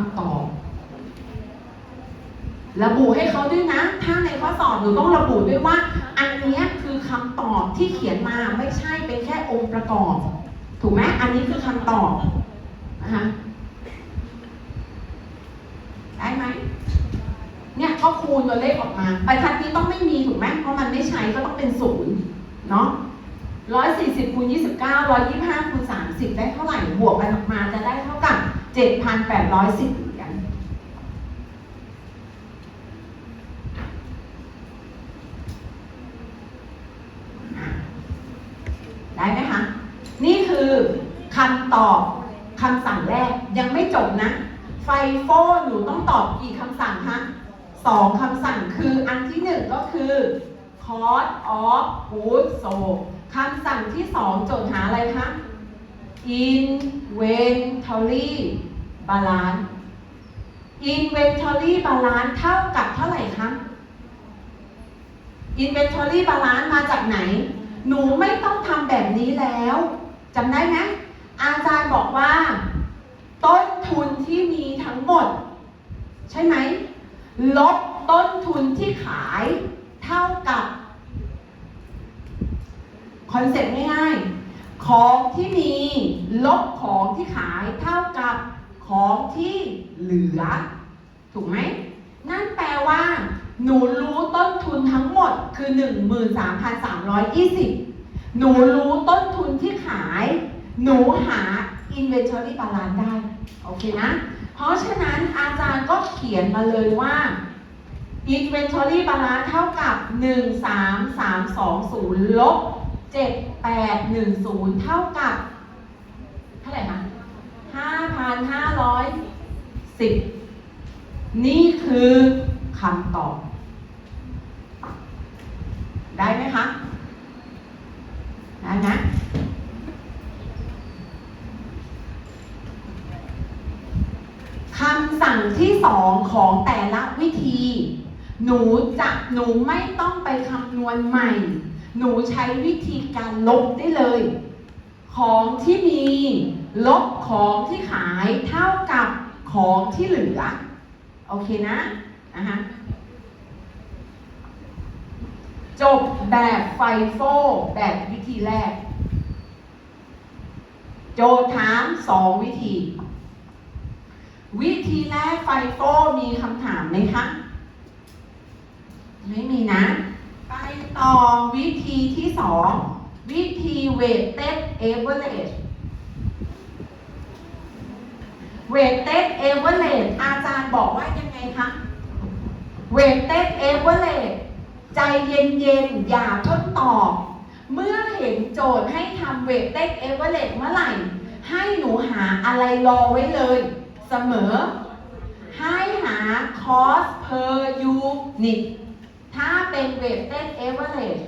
ำตอบ ระบุให้เขาด้วยนะ ถ้าในข้อสอบหนูต้องระบุด้วยว่า อันนี้คือคำตอบที่เขียนมาไม่ใช่เป็นแค่องค์ประกอบ ถูกไหมอันนี้คือคำตอบนะคะได้ไหมเนี่ยก็คูณตัวเลขออกมาไปทัดนี้ต้องไม่มีถูกไหมเพราะมันไม่ใช้ก็ต้องเป็นศูนย์เนาะร้อยสี่สิบคูณยี่สิบเก้าร้อยยี่ห้าคูณสามสิบได้เท่าไหร่ บวกไปออกมาจะได้เท่ากับ เจ็ดพันแปดร้อยสิบเหรียญได้ไหมคะ นี่คือคำตอบคำสั่งแรกยังไม่จบนะ ไฟโฟหนูต้องตอบกี่คำสั่งคะสองคำสั่งคืออันที่หนึ่งก็คือ cause of good so คำสั่งที่สองโจทย์หาอะไรคะ inventory balance inventory balance เท่ากับเท่าไหร่คะ inventory balance มาจากไหน หนูไม่ต้องทำแบบนี้แล้วจำได้ไหมอาจารย์บอกว่า ต้นทุนที่มีทั้งหมด ใช่ไหมลดต้นทุนที่ขายเท่ากับ คอนเซ็ปต์ง่ายๆ ของที่มีลบของที่ขายเท่ากับของที่เหลือ ถูกไหม นั่นแปลว่า หนูรู้ต้นทุนทั้งหมดคือ 13,320 หนูรู้ต้นทุนที่ขาย หนูหา inventory balance ได้ โอเคนะ เพราะฉะนั้นอาจารย์ก็เขียนมาเลยว่า inventory balance เท่ากับ 13320 ลบ 7810 เท่ากับ เท่าไหร่คะ5,510 นี่คือคำตอบ ได้ไหมคะ ได้นะคำสั่งที่สองของแต่ละวิธี หนูจะหนูไม่ต้องไปคำนวณใหม่ หนูใช้วิธีการลบได้เลย ของที่มีลบของที่ขายเท่ากับของที่เหลือ โอเคนะนะคะจบแบบไฟโฟแบบวิธีแรก โจทย์ถามสองวิธี วิธีแรกไฟโฟมีคำถามไหมคะ ไม่มีนะ ไปต่อวิธีที่สอง วิธี weighted average weighted average อาจารย์บอกว่ายังไงคะ weighted average ใจเย็นๆ อย่าทดตอบ เมื่อเห็นโจทย์ให้ทำ weighted average เมื่อไหร่ ให้หนูหาอะไรรอไว้เลย เสมอ ให้หา cost per unit ถ้าเป็นเวกเต้นเอเวอร์เรจ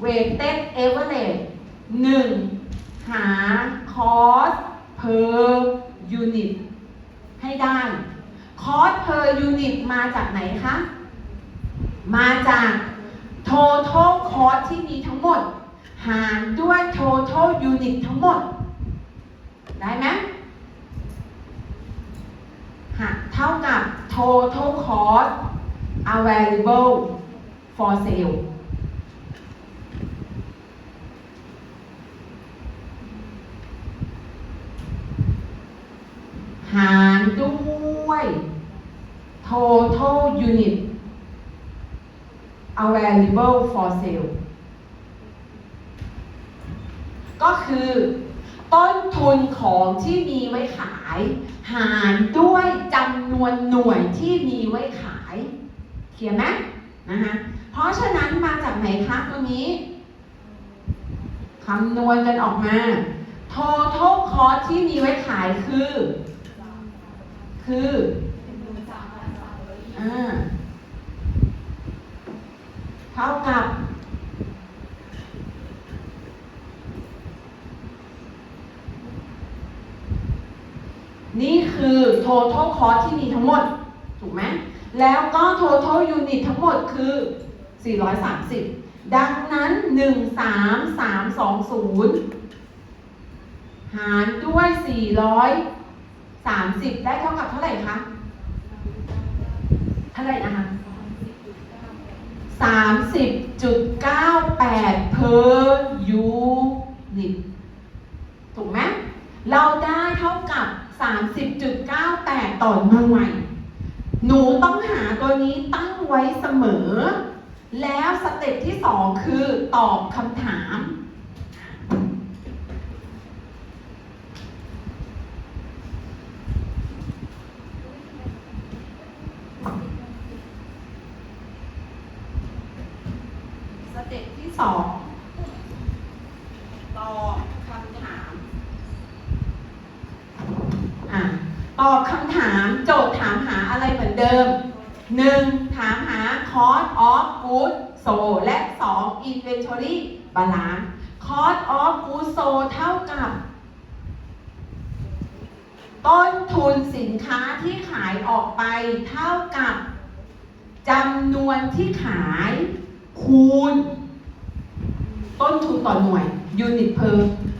เวกเต้นเอเวอร์เรจหนึ่งหาคอสเพอร์ยูนิตให้ได้คอสเพอร์ยูนิตมาจากไหนคะ มาจาก total cost ที่มีทั้งหมด หารด้วย total unit ทั้งหมด ได้ไหมหาเท่ากับ total cost available for sale หารด้วย total unit available for sale ก็คือต้นทุนของที่มีไว้ขาย หารด้วยจำนวนหน่วยที่มีไว้ขาย เขียนไหมนะคะเพราะฉะนั้นมาจากไหนคะตรงนี้คำนวณกันออกมา total cost ที่มีไว้ขายคือ คืออ่าเท่ากับ นี่คือ total cost ที่มีทั้งหมด ถูกไหม แล้วก็ total unit ทั้งหมดคือ 430 ดังนั้น 13320 หารด้วย430 30 ได้เท่ากับเท่าไหร่คะ เท่าไหร่นะคะ30.98 per unit ถูกไหมเราได้เท่ากับ 30.98 ต่อหน่วย หนู ตัวนี้ตั้งไว้เสมอ แล้วสเต็ปที่ 2 คือตอบคำถาม สเต็ปที่สองตอบคำถาม อะ ตอบคำถาม โจทย์ถามหาอะไรเหมือนเดิม 1. ถามหา cost of goods sold และ 2. inventory balance cost of goods sold เท่ากับ ต้นทุนสินค้าที่ขายออกไปเท่ากับจำนวนที่ขายคูณ ต้นทุนต่อหน่วย unit per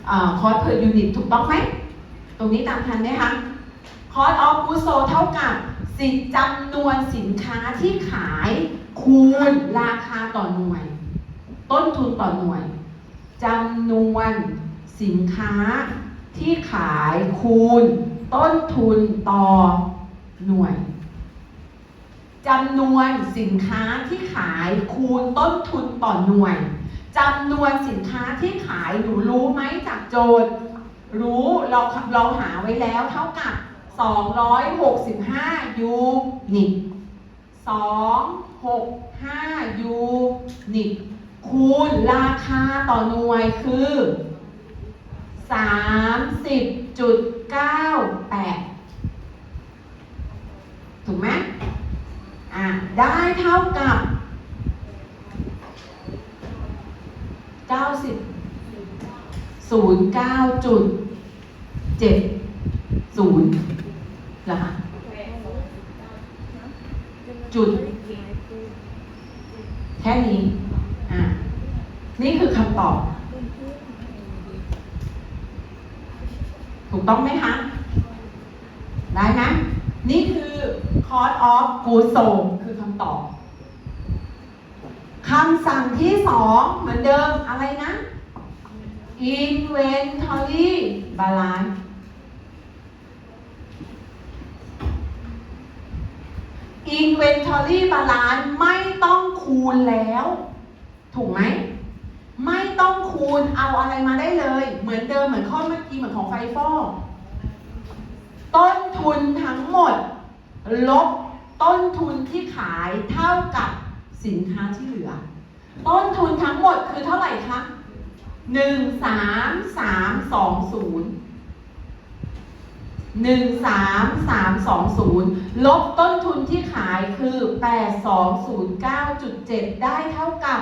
เอ่อ cost per unit ถูกต้องไหม ตรงนี้ตามทันไหมคะ cost of goods sold เท่ากับสินจำนวนสินค้าที่ขายคูณราคาต่อหน่วย ต้นทุนต่อหน่วย จำนวนสินค้าที่ขายคูณ ต้นทุนต่อหน่วยจำนวนสินค้าที่ขายคูณต้นทุนต่อหน่วยจำนวนสินค้าที่ขายหนูรู้ไหมจากโจทย์ รู้เราเราหาไว้แล้วเท่ากับ 265 ยูนิต265 ยูนิต คูณราคาต่อหน่วยคือ 30.98 ถูกไหมอะได้เท่ากับ 90 09จุดเจ็ดศูนย์เหรอคะจุดแค่นี้ นี่คือคำตอบ ถูกต้องไหมคะ ได้ไหมนี่คือ cost of goods sold คือคำตอบคำสั่งที่สองเหมือนเดิมอะไรนะ inventory balance inventory balance ไม่ต้องคูณแล้ว ถูกไหม ไม่ต้องคูณเอาอะไรมาได้เลย เหมือนเดิมเหมือนข้อเมื่อกี้เหมือนของไฟฟอต้นทุนทั้งหมด ลบต้นทุนที่ขายเท่ากับสินค้าที่เหลือ ต้นทุนทั้งหมดคือเท่าไหร่คะหนึ่งสามสามสองศูนย์หนึ่งสามสามสองศูนย์ลบต้นทุนที่ขายคือแปดสองศูนย์เก้าจุดเจ็ดได้เท่ากับ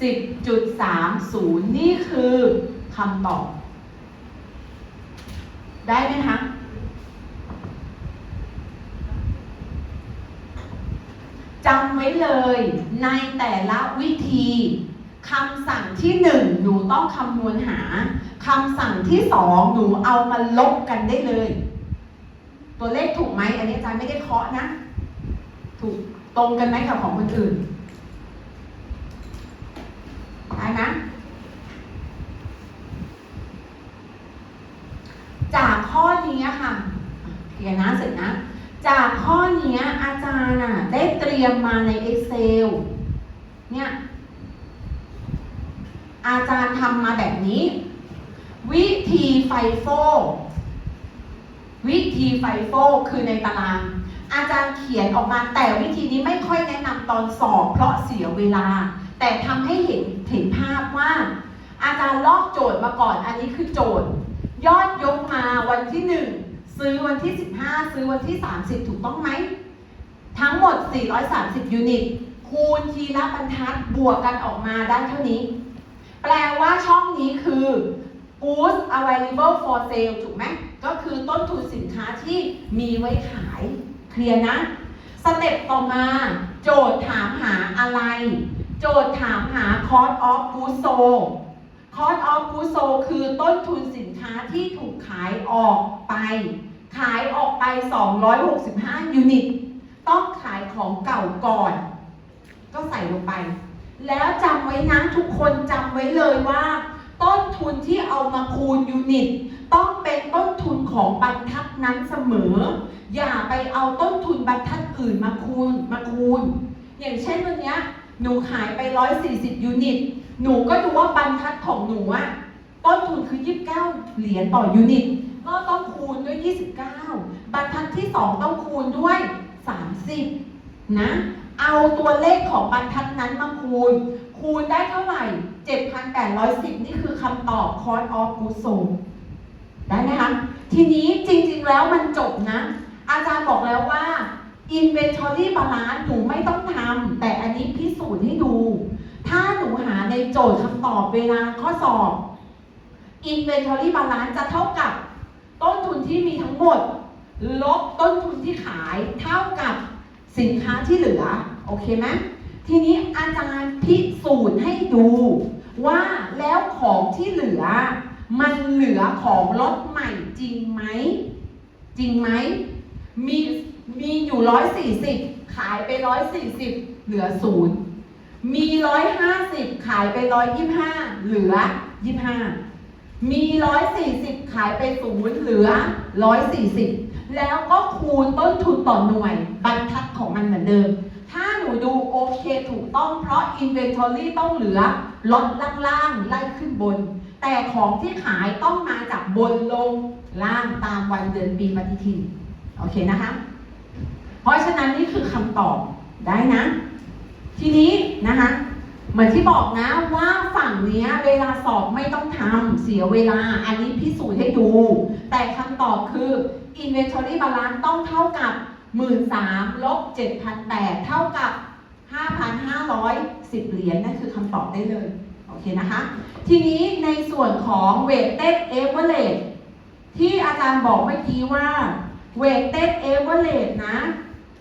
สิบจุดสามศูนย์นี่คือคำตอบ ได้ไหมคะ จำไว้เลยในแต่ละวิธีคำสั่งที่หนึ่งหนูต้องคำนวณหาคำสั่งที่สองหนูเอามาลบกันได้เลย ตัวเลขถูกไหมอันนี้อาจารย์ไม่ได้เคาะนะ ถูกตรงกันไหมกับของคนอื่น ได้ไหมจากข้อนี้ค่ะเคลียร์นะเสร็จนะ จากข้อนี้อาจารย์น่ะได้เตรียมมาใน Excel เนี่ยอาจารย์ทำมาแบบนี้ วิธีไฟโฟวิธีไฟโฟคือในตาราง อาจารย์เขียนออกมาแต่วิธีนี้ไม่ค่อยแนะนำตอนสอบเพราะเสียเวลา แต่ทำให้เห็นเห็นภาพว่า อาจารย์ลอกโจทย์มาก่อน อันนี้คือโจทย์ ยอดยกมาวันที่หนึ่งซื้อวันที่ 15 ซื้อวันที่ 30 ถูกต้องไหม ทั้งหมด 430 ยูนิต คูณทีละบรรทัดบวกกันออกมาได้เท่านี้ แปลว่าช่องนี้คือ goods available for sale ถูกไหม ก็คือต้นทุนสินค้าที่มีไว้ขาย เคลียร์นะ สเต็ปต่อมา โจทย์ถามหาอะไร โจทย์ถามหา cost of goods sold cost of goods sold คือต้นทุนสินค้าที่ถูกขายออกไป ขายออกไป 265 ยูนิต ต้องขายของเก่าก่อน ก็ใส่ลงไป แล้วจำไว้นะทุกคนจำไว้เลยว่า ต้นทุนที่เอามาคูณยูนิต ต้องเป็นต้นทุนของบรรทัดนั้นเสมอ อย่าไปเอาต้นทุนบรรทัดอื่นมาคูณมาคูณ อย่างเช่นวันนี้ หนูขายไป 140 ยูนิต หนูก็ดูว่าบรรทัดของหนูอะต้นทุนคือ 29 เหรียญต่อยูนิต ก็ต้องคูณด้วย 29 บรรทัดที่ 2 ต้องคูณด้วย 30 นะ เอาตัวเลขของบรรทัดนั้นมาคูณ คูณได้เท่าไหร่ 7,810 นี่คือคำตอบ cost of goods sold ได้ไหมคะ ทีนี้จริงๆแล้วมันจบนะ อาจารย์บอกแล้วว่า inventory balance หนูไม่ต้องทำแต่อันนี้พิสูจน์ให้ดู ถ้าหนูหาในโจทย์คำตอบเวลาข้อสอบ inventory balance จะเท่ากับ ต้นทุนที่มีทั้งหมด ลบต้นทุนที่ขายเท่ากับสินค้าที่เหลือ โอเคไหมทีนี้อาจารย์พิสูจน์ให้ดู ว่าแล้วของที่เหลือ มันเหลือของรถใหม่จริงไหม จริงไหมมี มีอยู่ร้อยสี่สิบขายไปร้อยสี่สิบเหลือศูนย์มีร้อยห้าสิบขายไปร้อยยี่ห้าเหลือยี่ห้ามีร้อยสี่สิบขายไปศูนย์เหลือร้อยสี่สิบแล้วก็คูณต้นทุนต่อหน่วยบรรทัดของมันเหมือนเดิม ถ้าหนูดูโอเคถูกต้องเพราะ Inventory ต้องเหลือลดล่างๆไล่ขึ้นบน แต่ของที่ขายต้องมาจากบนลงล่างตามวันเดือนปีปฏิทิน โอเคนะคะ เพราะฉะนั้นนี่คือคำตอบได้นะ ทีนี้นะคะเหมือนที่บอกนะว่าฝั่งเนี้ยเวลาสอบไม่ต้องทำเสียเวลาอันนี้พิสูจน์ให้ดู แต่คำตอบคือ inventory balance ต้องเท่ากับ 13,000ลบ7,800 เท่ากับ 5,510 เหรียญนั่นคือคำตอบได้เลย โอเคนะคะ ทีนี้ในส่วนของ weighted average ที่อาจารย์บอกเมื่อกี้ว่า weighted average นะ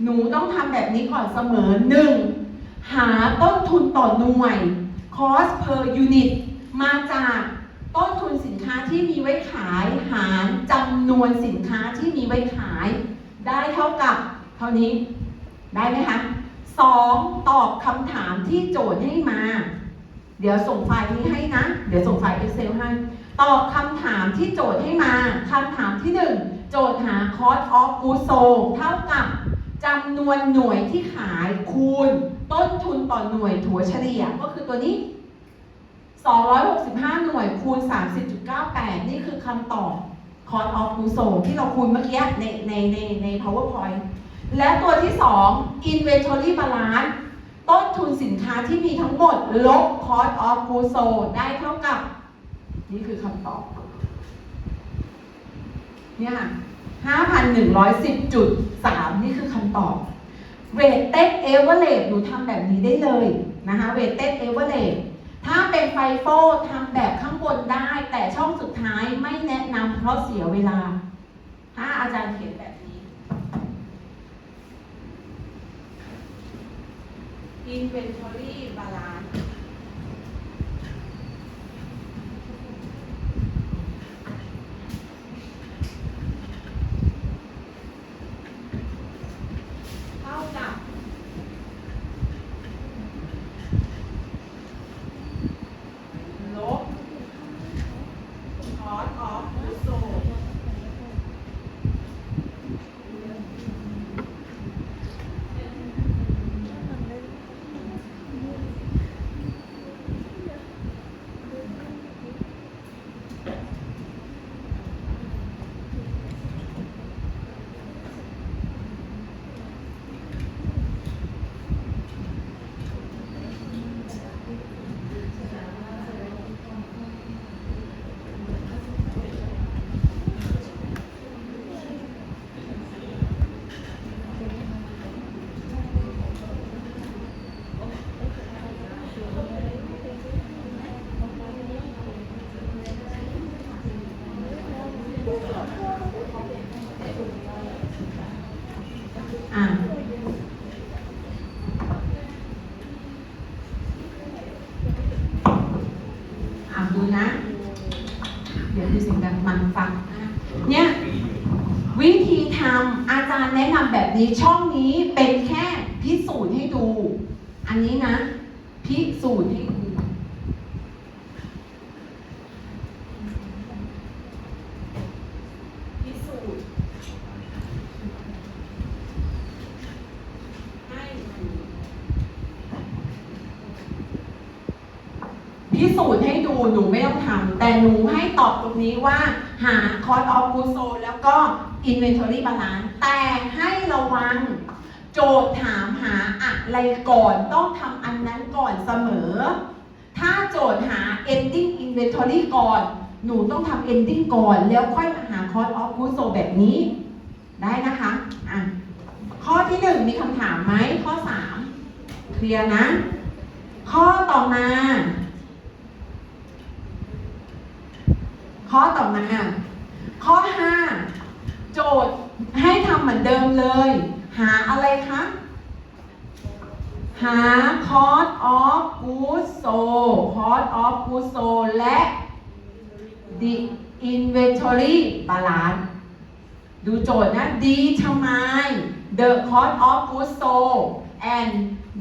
หนูต้องทำแบบนี้ก่อนเสมอ 1. หาต้นทุนต่อหน่วย cost per unit มาจากต้นทุนสินค้าที่มีไว้ขายหารจำนวนสินค้าที่มีไว้ขาย ได้เท่ากับเท่านี้ได้ไหมคะ 2. ตอบคำถามที่โจทย์ให้มา เดี๋ยวส่งไฟล์นี้ให้นะ เดี๋ยวส่งไฟล์ Excel ให้ ตอบคำถามที่โจทย์ให้มาคำถามที่1โจทย์หา cost of goods sold เท่ากับ จำนวนหน่วยที่ขายคูณ ต้นทุนต่อหน่วยถัวเฉลี่ยก็คือตัวนี้ 265 หน่วยคูณ 30.98 นี่คือคำตอบ cost of goods sold ที่เราคูณเมื่อกี้ในในในใน powerpoint และตัวที่ 2 inventory balance ต้นทุนสินค้าที่มีทั้งหมด ลบ cost of goods sold ได้เท่ากับ นี่คือคำตอบ เนี่ย 5,110.3 นี่คือคำตอบ weighted average หนูทำแบบนี้ได้เลยนะคะ weighted average ถ้าเป็นไฟโฟทำแบบข้างบนได้ แต่ช่องสุดท้ายไม่แนะนำเพราะเสียเวลา ถ้าอาจารย์เขียนแบบนี้ inventory balance เท่ากับ ลบ cost of goods sold อะอะดูนะำอาจารย์แนี้ช่องนี้เป็นแค่พิสูจน์ให้ดู อันนี้นะ พิสูจน์ให้ดูพิสูจน์ให้ดูพิสูจน์ให้ดูหนูไม่ต้องทำแต่หนูให้ตอบตรงนี้ว่า หา cost of goods sold แล้วก็ inventory balance แต่ให้ระวังโจทย์ถามหาอะไรก่อนต้องทำอันนั้นก่อนเสมอ ถ้าโจทย์หา ending inventory ก่อน หนูต้องทำ ending ก่อน แล้วค่อยมาหา cost of goods sold แบบนี้ได้นะคะอะข้อที่หนึ่งมีคำถามไหมข้อสามเคลียร์นะ ข้อต่อมา ข้อต่อมา ข้อ5 โจทย์ให้ทำเหมือนเดิมเลย หาอะไรคะ หา cost of goods sold cost of goods sold และ the inventory balance ดูโจทย์นะ determine the cost of goods sold and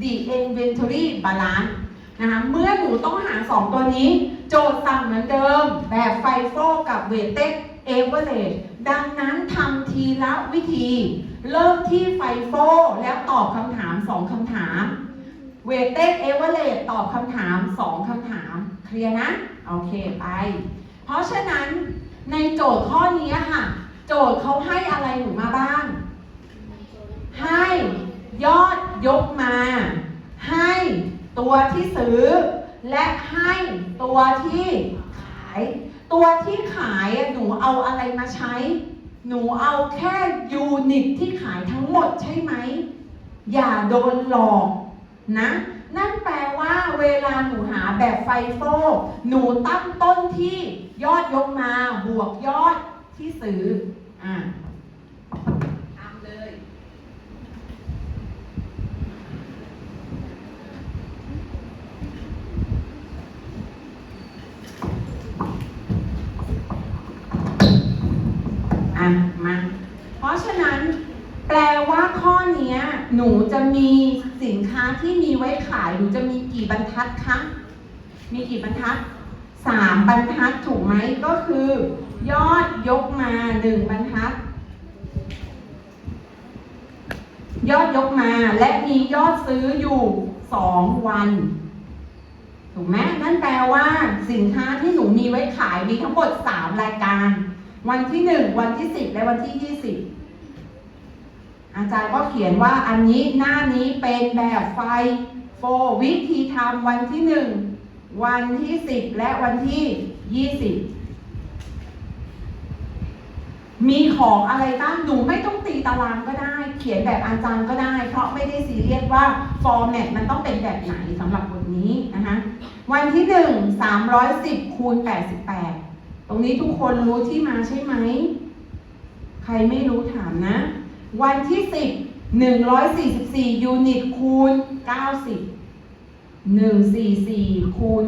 the inventory balance นะคะเมื่อหนูต้องหา 2 ตัวนี้ โจทย์สั่งเหมือนเดิม แบบไฟโฟกับ weighted average ดังนั้นทำทีละวิธี เริ่มที่ไฟโฟแล้วตอบคำถาม2คำถาม weighted average ตอบคำถาม2คำถาม เคลียร์นะ โอเคไป เพราะฉะนั้นในโจทย์ข้อนี้ค่ะ โจทย์เขาให้อะไรหนูมาบ้าง ให้ยอดยกมา ให้ตัวที่ซื้อ และให้ตัวที่ ตัวที่ขายหนูเอาอะไรมาใช้ หนูเอาแค่ยูนิตที่ขายทั้งหมดใช่ไหม อย่าโดนหลอกนะ นั่นแปลว่าเวลาหนูหาแบบไฟโฟหนูตั้งต้นที่ยอดยกมาบวกยอดที่ซื้ออ่าทำเลย อะมา เพราะฉะนั้นแปลว่าข้อนี้หนูจะมีสินค้าที่มีไว้ขาย หนูจะมีกี่บรรทัดคะ มีกี่บรรทัดสามบรรทัดถูกไหมก็คือ ยอดยกมาหนึ่งบรรทัด ยอดยกมาและมียอดซื้ออยู่สองวันถูกไหมนั่นแปลว่าสินค้าที่หนูมีไว้ขายมีทั้งหมดสามรายการ วันที่หนึ่งวันที่สิบและวันที่ยี่สิบ อาจารย์ก็เขียนว่าอันนี้หน้านี้เป็นแบบไฟโฟวิธีทำวันที่หนึ่งวันที่สิบและวันที่ยี่สิบมีของอะไรบ้างหนูไม่ต้องตีตารางก็ได้ เขียนแบบอาจารย์ก็ได้ เพราะไม่ได้ซีเรียสว่าฟอร์แมตมันต้องเป็นแบบไหนสำหรับบทนี้นะคะวันที่หนึ่งสามร้อยสิบคูณแปดสิบแปดตรงนี้ทุกคนรู้ที่มาใช่ไหม ใครไม่รู้ถามนะ วันที่ 10 144 ยูนิตคูณ 90 144 คูณ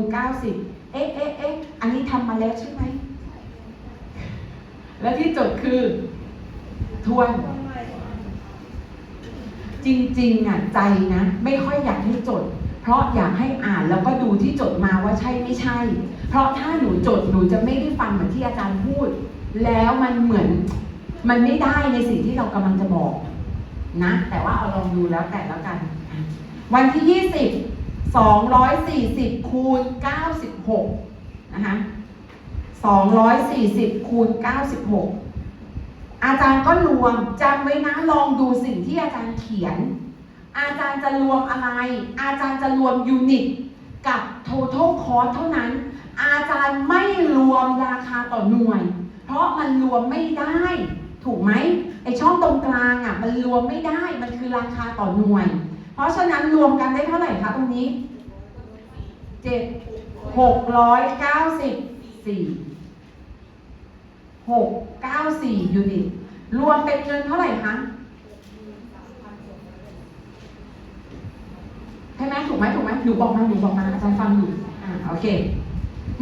90 เอ๊ะเอ๊ะเอ๊ะอันนี้ทำมาแล้วใช่ไหม และที่จดคือทวน จริงๆอะใจนะ ไม่ค่อยอยากให้จด เพราะอยากให้อ่านแล้วก็ดูที่จดมาว่าใช่ไม่ใช่ เพราะถ้าหนูจดหนูจะไม่ได้ฟังเหมือนที่อาจารย์พูด แล้วมันเหมือน มันไม่ได้ในสิ่งที่เรากำลังจะบอกนะ แต่ว่าเอาลองดูแล้วแต่แล้วกัน วันที่ 20 240 คูณ 96 นะคะ 240 คูณ 96 อาจารย์ก็รวมจำไว้นะลองดูสิ่งที่อาจารย์เขียน อาจารย์จะรวมอะไร อาจารย์จะรวมยูนิตกับ total cost เท่านั้น อาจารย์ไม่รวมราคาต่อหน่วย เพราะมันรวมไม่ได้ ถูกไหมไอช่องตรงกลางอะมันรวมไม่ได้มันคือราคาต่อหน่วย เพราะฉะนั้นรวมกันได้เท่าไหร่คะตรงนี้เจ็ดหกร้อยเก้าสิบสี่หกเก้าสี่ยูนิตรวมเป็นเงินเท่าไหร่คะใช่ไหมถูกไหมถูกไหมหนูบอกมาหนูบอกมาอาจารย์ฟังอยู่อ่าโอเค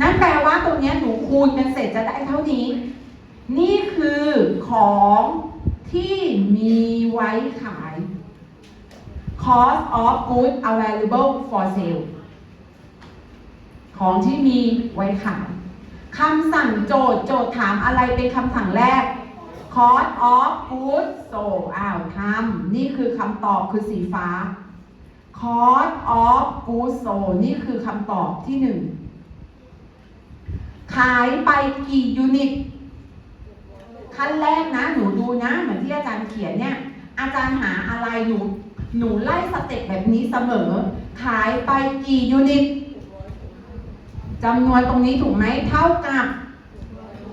นั่นแปลว่าตรงนี้หนูคูณกันเสร็จจะได้เท่านี้ นี่คือของที่มีไว้ขาย cost of goods available for sale ของที่มีไว้ขายคำสั่งโจทย์โจทย์ถามอะไรเป็นคำสั่งแรก cost of goods sold อ้าวทำนี่คือคำตอบคือสีฟ้า cost of goods sold นี่คือคำตอบที่หนึ่งขายไปกี่ยูนิต ขั้นแรกนะ หนูดูนะ เหมือนที่อาจารย์เขียนเนี่ย อาจารย์หาอะไรหนูหนูไล่สเต็ปแบบนี้เสมอ ขายไปกี่ยูนิตจำนวนตรงนี้ถูกไหมเท่ากับ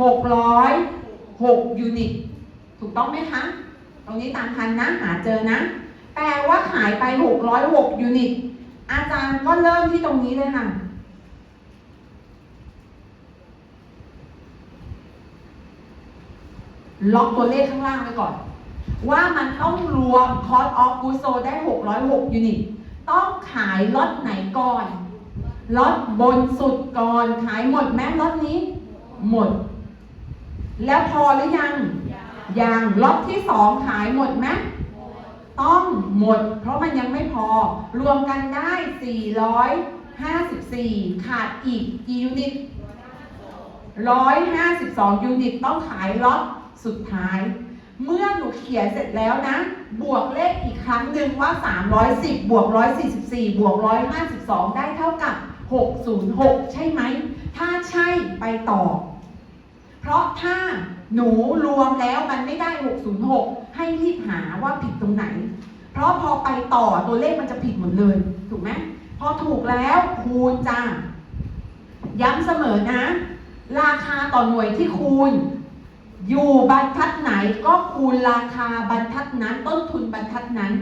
606 ยูนิต ถูกต้องไหมคะ ตรงนี้ตามทันนะหาเจอนะ แปลว่าขายไป 606 ยูนิต อาจารย์ก็เริ่มที่ตรงนี้เลยค่ะ ล็อกตัวเลขข้างล่างไว้ก่อน ว่ามันต้องรวม cost of goods sold ได้ 606 ยูนิต ต้องขายล็อตไหนก่อน ล็อตบนสุดก่อน ขายหมดแม้ล็อตนี้ หมด แล้วพอหรือยัง ยังล็อตที่สองขายหมดไหมต้องหมด เพราะมันยังไม่พอ รวมกันได้ 454 ขาดอีกกี่ยูนิต 152 ยูนิต ต้องขายล็อต สุดท้าย เมื่อหนูเขียนเสร็จแล้วนะ บวกเลขอีกครั้งหนึ่งว่า 310 บวก 144 บวก 152 ได้เท่ากับ 606 ใช่ไหม ถ้าใช่ไปต่อ เพราะถ้าหนูรวมแล้วมันไม่ได้ 606 ให้รีบหาว่าผิดตรงไหน เพราะพอไปต่อตัวเลขมันจะผิดหมดเลย ถูกไหมพอถูกแล้วคูณจ้าย้ำเสมอนะ ราคาต่อหน่วยที่คูณ อยู่บรรทัดไหนก็คูณราคาบรรทัดนั้น ต้นทุนบรรทัดนั้น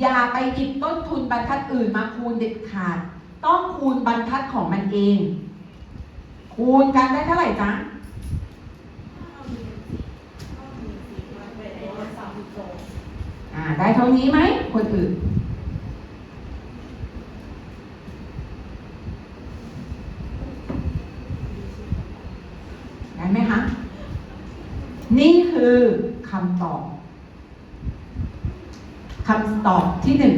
อย่าไปหยิบต้นทุนบรรทัดอื่นมาคูณเด็ดขาด ต้องคูณบรรทัดของมันเอง คูณกันได้เท่าไหร่จ๊ะอ่าได้เท่านี้ไหมคนอื่นได้ไหมคะ นี่คือคำตอบคำตอบที่หนึ่ง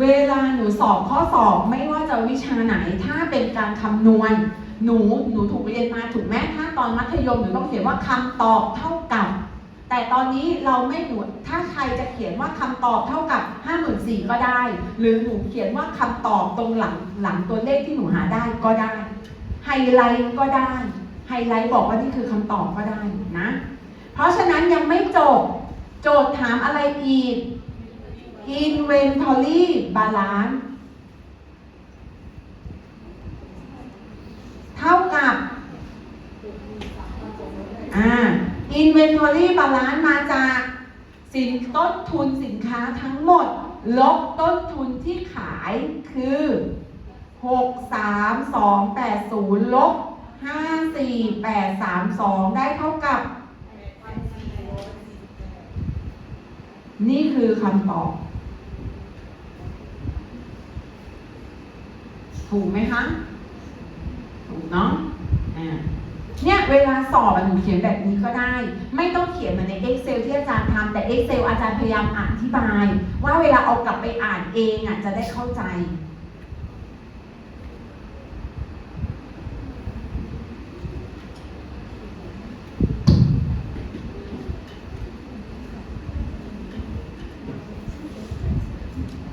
เวลาหนูสอบข้อสอบไม่ว่าจะวิชาไหน ถ้าเป็นการคำนวณ หนูหนูถูกเรียนมาถูกไหมถ้าตอนมัธยมหนูต้องเขียนว่าคำตอบเท่ากับ แต่ตอนนี้เราไม่หนูถ้าใครจะเขียนว่าคำตอบเท่ากับ5 4 0 0 0ก็ได้ หรือหนูเขียนว่าคำตอบตรงหลังหลังตัวเลขที่หนูหาได้ก็ได้ไฮไลท์ก็ได้ ไฮไลท์บอกว่านี่คือคำตอบก็ได้นะ เพราะฉะนั้นยังไม่จบ โจทย์ถามอะไรอีก inventory balance เท่ากับอ่า inventory balance มาจากสินต้นทุนสินค้าทั้งหมด ลบต้นทุนที่ขายคือ 6 3 2 8 0 ลบ 5 4 8 3 2ได้เท่ากับ นี่คือคำตอบ ถูกไหมคะ ถูกเนาะอ่าเนี่ยเวลาสอบหนูเขียนแบบนี้ก็ได้ ไม่ต้องเขียนเหมือนใน Excel ที่อาจารย์ทำแต่ Excel อาจารย์พยายามอธิบาย ว่าเวลาเอากลับไปอ่านเองอะจะได้เข้าใจ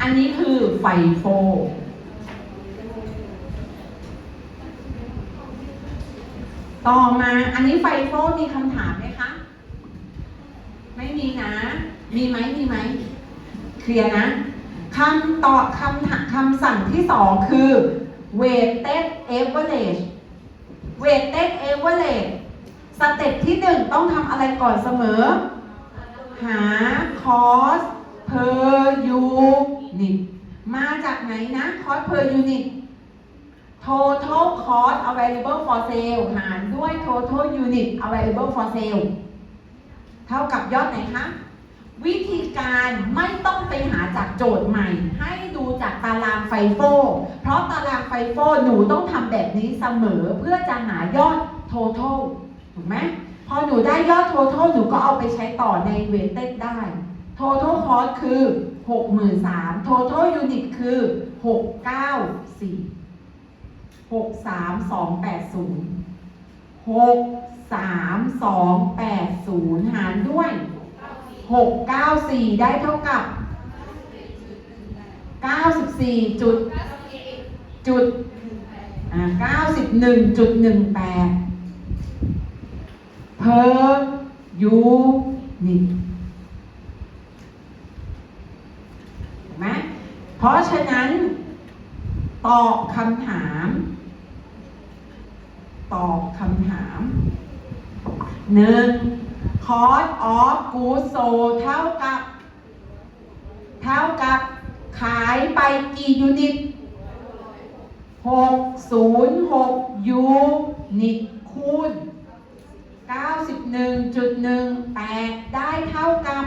อันนี้คือไฟ โฟต่อมาอันนี้ไฟโฟมีคำถามไหมคะ ไม่มีนะ มีไหมมีไหม เคลียร์นะคำตอบคำถามคำสั่งที่สองคือ weighted average weighted average สเต็ปที่หนึ่งต้องทำอะไรก่อนเสมอ หา cost per unit มา จากไหนนะ cost per unit total cost available for sale หารด้วย total unit available for sale เท่ากับยอดไหนคะ วิธีการไม่ต้องไปหาจากโจทย์ใหม่ ให้ดูจากตารางไฟโฟเพราะตารางไฟโฟหนูต้องทำแบบนี้เสมอเพื่อจะหายอด total ถูกไหมพอหนูได้ยอด total หนูก็เอาไปใช้ต่อในเวทเต้นได้ total cost คือ 63,000 total unit คือ 694 63280 63280 หารด้วย 694 ได้เท่ากับ 94จุดจุด91.18 per unit เห็นไหม เพราะฉะนั้นตอบคำถาม ตอบคำถามหนึ่ง cost of goods sold เท่ากับ เท่ากับขายไปกี่ยูนิต606ยูนิตคูณ91.18ได้เท่ากับ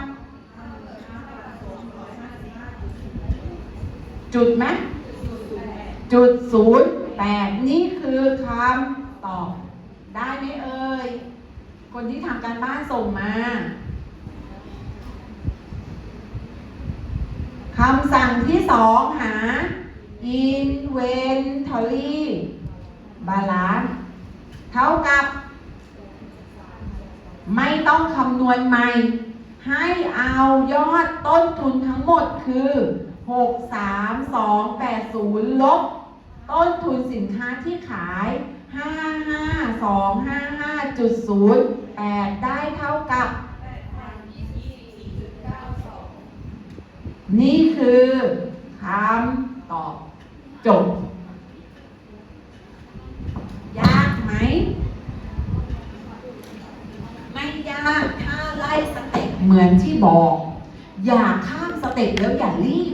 จุดไหมจุดศูนย์แปดนี่คือคำตอบ ได้ไหมเอ่ย คนที่ทำการบ้านส่งมาคำสั่งที่สองหา inventory balance เท่ากับ ไม่ต้องคำนวณใหม่ ให้เอายอดต้นทุนทั้งหมดคือ 63280 ลบ ต้นทุนสินค้าที่ขาย 55255.08 ได้เท่ากับ นี่คือคำตอบจบ ยากไหม ไม่ยาก ถ้าไล่สเต็ปเหมือนที่บอก อย่าข้ามสเต็ปแล้วอย่ารีบ